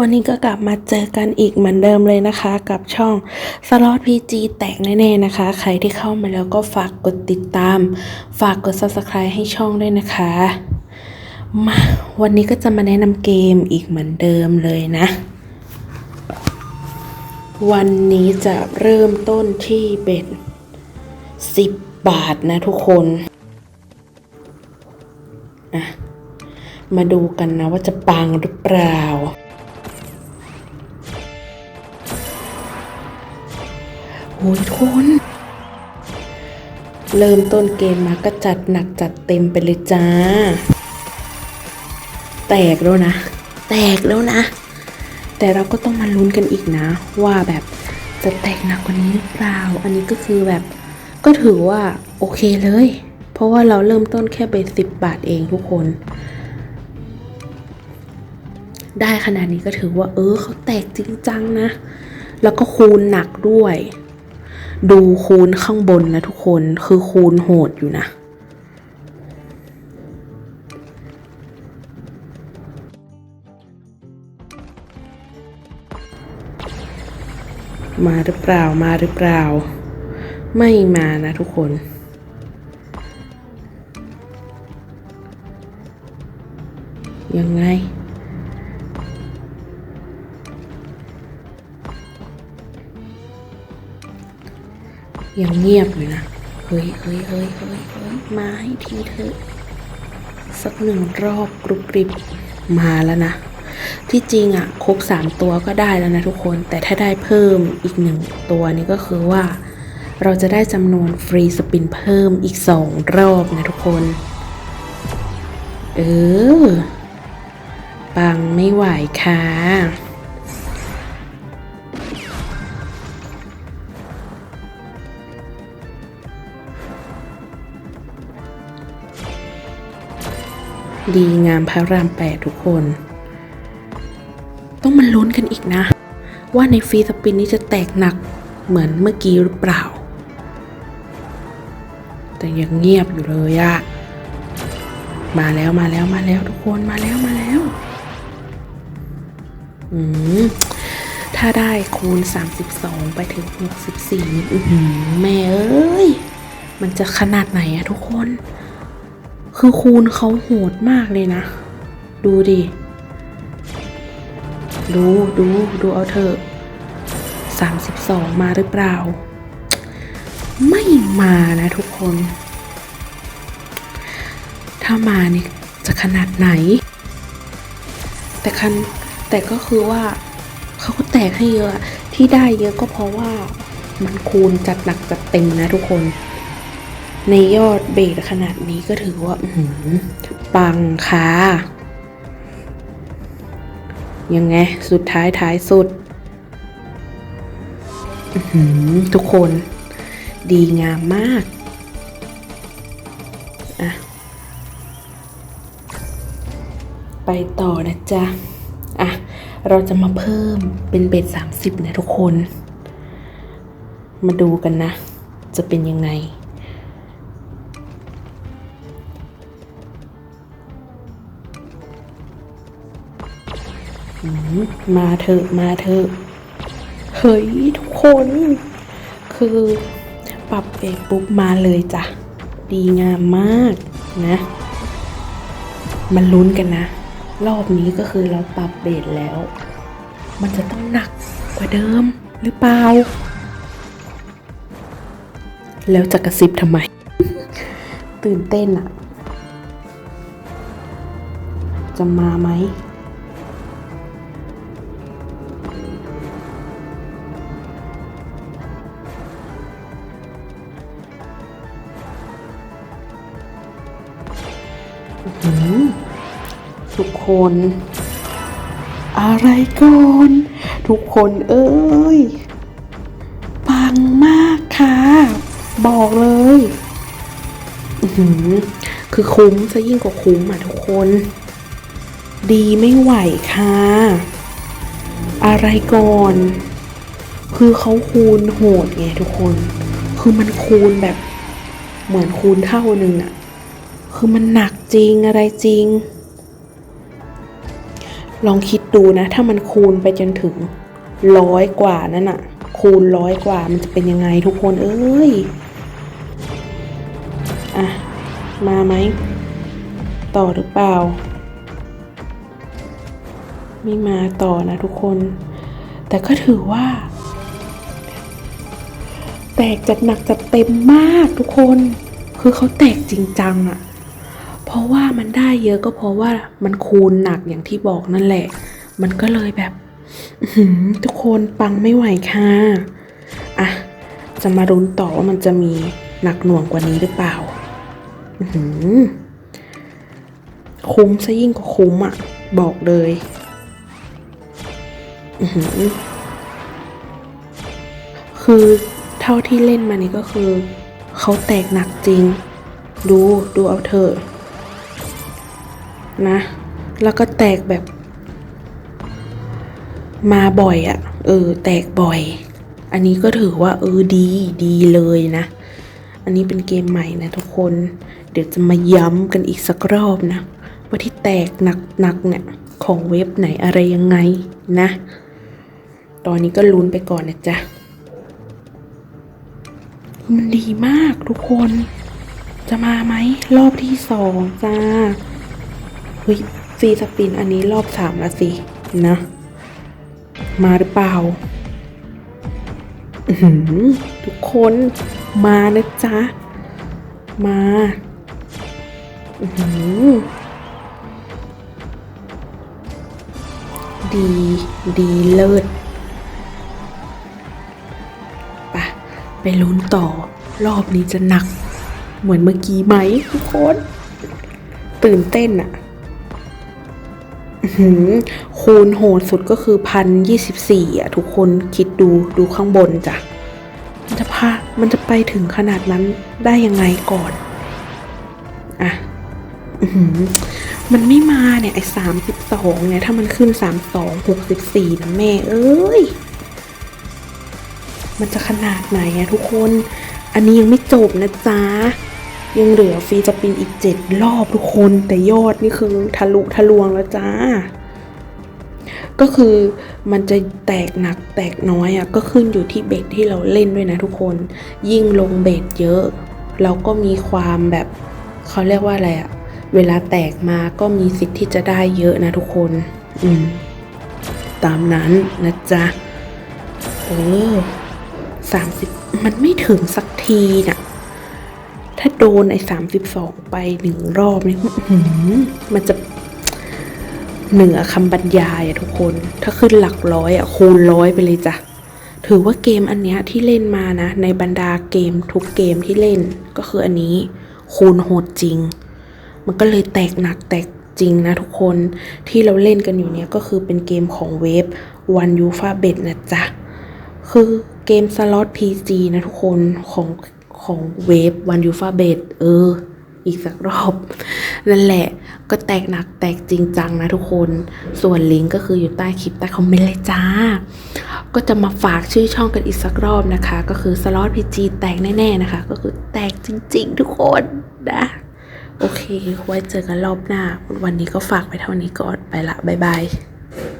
วันนี้ก็กลับมาเจอกันอีกเหมือนเดิมเลยนะคะ กับช่องสล็อตพีจีแตกแน่ๆนะคะ ใครที่เข้ามาแล้วก็ฝากกดติดตาม ฝากกด subscribe ให้ช่องด้วยนะคะ มาวันนี้ก็จะมาแนะนำเกมอีกเหมือนเดิมเลยนะ วันนี้จะเริ่มต้นที่เบ็ด10 บาทนะทุกคนอะมาดูกันนะว่าจะปังหรือเปล่า โอ้ยทุกคน เริ่มต้นเกมมาก็จัดหนักจัดเต็มไปเลยจ้า แตกแล้วนะ แตกแล้วนะ แต่เราก็ต้องมาลุ้นกันอีกนะ ว่าแบบจะแตกหนักกว่านี้หรือเปล่า อันนี้ก็คือแบบก็ถือว่าโอเคเลย เพราะว่าเราเริ่มต้นแค่เบสิบบาทเองทุกคน ได้ขนาดนี้ก็ถือว่า เออเขาแตกจริงจังนะ แล้วก็คูณหนักด้วย ดูคูณข้างบนนะทุกคนคือคูณโหดอยู่นะมาหรือเปล่ามาหรือเปล่า ไม่มานะทุกคน ยังไง ยังเงียบอยู่นะ เฮ้ยเฮ้ยเฮ้ยเฮ้ยเฮ้ยมาให้ทีเถอะสักหนึ่งรอบกรุบกริบมาแล้วนะ ที่จริงอะ่ะครบสามตัวก็ได้แล้วนะทุกคน แต่ถ้าได้เพิ่มอีกหนึ่งตัวนี่ก็คือว่า เราจะได้จำนวนฟรีสปินเพิ่มอีกสองรอบนะทุกคน เออปังไม่ไหวค่ะ ดีงามพระรามแปดทุกคน ต้องมาลุ้นกันอีกนะ ว่าในฟรีสปินนี้จะแตกหนักเหมือนเมื่อกี้หรือเปล่า แต่ยังเงียบอยู่เลยอะมาแล้วมาแล้วมาแล้วทุกคนมาแล้วมาแล้วอืมถ้าได้คูณ 32 ไปถึง 64นี่อื้อหือแม่เอ้ย มันจะขนาดไหนอะทุกคน คือคูณเขาโหดมากเลยนะ ดูดิ ดูดูดูเอาเถอะสามสิบสองมาหรือเปล่า ไม่มานะทุกคน ถ้ามานี่จะขนาดไหน แต่คันแต่ก็คือว่าเขาก็แตกให้เยอะอะที่ได้เยอะก็เพราะว่ามันคูณจัดหนักจัดเต็มนะทุกคน ในยอดเบสขนาดนี้ก็ถือว่าปังค่ะยังไง สุดท้ายท้ายสุด ทุกคนดีงามมากอะไปต่อนะจ๊ะ อะ เราจะมาเพิ่มเป็นเบ็ดสามสิบนะทุกคน มาดูกันนะ จะเป็นยังไง มาเถอะมาเถอะเฮ้ยทุกคน คือปรับเบรกปุ๊บมาเลยจ้ะ ดีงามมากนะ มันลุ้นกันนะ รอบนี้ก็คือเราปรับเบรกแล้ว มันจะต้องหนักกว่าเดิมหรือเปล่า แล้วจะกระซิบทำไม ตื่นเต้นอะจะมาไหม ทุกคน อะไรก่อน ทุกคนเอ้ย ปังมากค่ะ บอกเลยคือคุ้มซะยิ่งกว่าคุ้มอะทุกคน ดีไม่ไหวค่ะ อะไรก่อน คือเขาคูณโหดไงทุกคน คือมันคูณแบบเหมือนคูณเท่านึงอะ คือมันหนักจริงอะไรจริง ลองคิดดูนะ ถ้ามันคูณไปจนถึงร้อยกว่านั่นอะคูณร้อยกว่ามันจะเป็นยังไงทุกคนเอ้ย อะ มาไหม ต่อหรือเปล่า ไม่มาต่อนะทุกคน แต่ก็ถือว่า แตกจัดหนักจัดเต็มมากทุกคน คือเขาแตกจริงจังอะ เพราะว่ามันได้เยอะก็เพราะว่ามันคูณหนักอย่างที่บอกนั่นแหละ มันก็เลยแบบทุกคนปังไม่ไหวค่ะอะจะมารุ้นต่อว่ามันจะมีหนักหน่วงกว่านี้หรือเปล่าหือคุ้มซะยิ่งกว่าคุ้มอะ บอกเลยหือคือเท่าที่เล่นมานี่ก็คือ เขาแตกหนักจริง ดู ดูเอาเถอะ นะ แล้วก็แตกแบบ มาบ่อยอะ่ะ เออ แตกบ่อย อันนี้ก็ถือว่า เออดีดีเลยนะ อันนี้เป็นเกมใหม่นะทุกคน เดี๋ยวจะมาย้ำกันอีกสักรอบนะ ว่าที่แตกหนักๆเนี่ย ของเว็บไหนอะไรยังไงนะ ตอนนี้ก็ลุ้นไปก่อนนะจ๊ะมันดีมากทุกคน จะมาไหมรอบที่สองจ้า เฮ้ยฟรีสปินอันนี้รอบสามล้วสินะ มาหรือเปล่าทุกคนมานะจ๊ะ มาดี ดีเลิศปะไปลุ้นต่อ รอบนี้จะหนัก เหมือนเมื่อกี้ไหมทุกคน ตื่นเต้นอะ คูณโหดสุดก็คือพันยี่สิบสี่อะ ทุกคนคิดดูดูข้างบนจ้ะ มันจะพามันจะไปถึงขนาดนั้นได้ยังไงก่อน อะมันไม่มาเนี่ย ไอ้สามสิบสองเนี่ย ถ้ามันขึ้นสามสองหกสิบสี่นะแม่ เอ้ย มันจะขนาดไหนอะทุกคน อันนี้ยังไม่จบนะจ๊ะ ยังเหลือฟรีสปินอีกเจ็ดรอบทุกคน แต่ยอดนี่คือทะลุทะลวงแล้วจ้า ก็คือมันจะแตกหนักแตกน้อยอะ่ะก็ขึ้นอยู่ที่เบ็ดที่เราเล่นด้วยนะทุกคน ยิ่งลงเบ็ดเยอะ เราก็มีความแบบเขาเรียกว่าอะไรอะ่ะ เวลาแตกมาก็มีสิทธิ์ที่จะได้เยอะนะทุกคน อืม ตามนั้นนะจ๊ะเออสามสิบมันไม่ถึงสักทีน่ะ ถ้าโดนไอ้สามสิบสองไปหนึ่งรอบนี่อื้อหือมันจะเหนือคำบรรยายอะทุกคน ถ้าขึ้นหลักร้อยอะคูณร้อยไปเลยจ้ะ ถือว่าเกมอันเนี้ยที่เล่นมานะ ในบรรดาเกมทุกเกมที่เล่นก็คืออันนี้คูณโหดจริง มันก็เลยแตกหนักแตกจริงนะทุกคนที่เราเล่นกันอยู่เนี้ยก็คือเป็นเกมของเวฟวันยูฟาเบตนะจ๊ะ คือเกมสล็อต PG นะทุกคนของ ของเวฟวันยูฟาเบตเออ อีกสักรอบ นั่นแหละ ก็แตกหนักแตกจริงจังนะทุกคน ส่วนลิงก์ก็คืออยู่ใต้คลิปใต้คอมเมนต์เลยจ้า ก็จะมาฝากชื่อช่องกันอีกสักรอบนะคะ ก็คือสล็อต PG แตกแน่ๆนะคะ ก็คือแตกจริง ๆ ทุกคนนะโอเค ไว้เจอกันรอบหน้า วันนี้ก็ฝากไปเท่านี้ก่อน ไปละ บ๊ายบาย